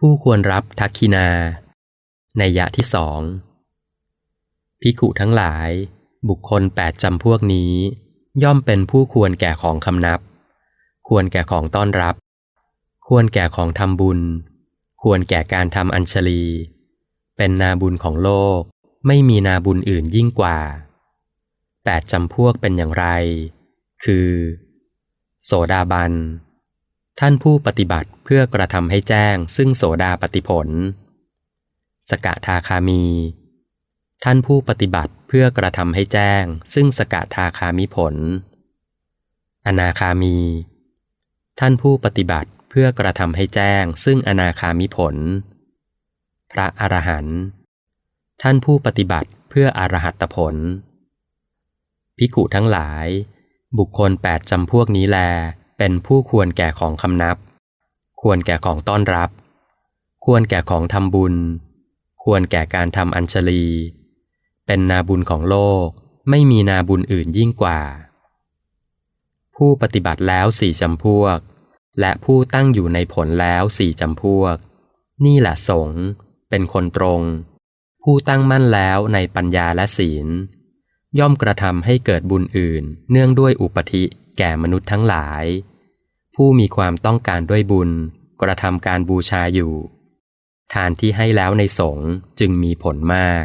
ผู้ควรรับทักคินา ในยะที่สองพิกุทั้งหลาย บุคคลแปดจำพวกนี้ ย่อมเป็นผู้ควรแก่ของคำนับ ควรแก่ของต้อนรับ ควรแก่ของทำบุญ ควรแก่การทำอัญชลี เป็นนาบุญของโลก ไม่มีนาบุญอื่นยิ่งกว่าแปดจำพวกเป็นอย่างไร คือ โสดาบัน ท่านผู้ปฏิบัติเพื่อกระทำให้แจ้ง ซึ่งโสดาปฏิผล สกทาคามี ท่านผู้ปฏิบัติเพื่อกระทำให้แจ้ง ซึ่งสกทาคามิผล อนาคามี ท่านผู้ปฏิบัติเพื่อกระทำให้แจ้ง ซึ่งอนาคามิผล พระอรหันต์ท่านผู้ปฏิบัติเพื่ออรหัตผล พิกุทั้งหลาย บุคคลแปดจำพวกนี้แล เป็นผู้ควรแก่ของคำนับ ควรแก่ของต้อนรับ ควรแก่ของทำบุญ ควรแก่การทำอัญชลี เป็นนาบุญของโลกไม่มีนาบุญอื่นยิ่งกว่า ผู้ปฏิบัติแล้วสี่จำพวก และผู้ตั้งอยู่ในผลแล้วสี่จำพวก นี่แหละสงเป็นคนตรง ผู้ตั้งมั่นแล้วในปัญญาและศีล ย่อมกระทำให้เกิดบุญอื่น เนื่องด้วยอุปธิ แก่มนุษย์ทั้งหลาย ผู้มีความต้องการด้วยบุญกระทำการบูชาอยู่ ทานที่ให้แล้วในสงฆ์จึงมีผลมาก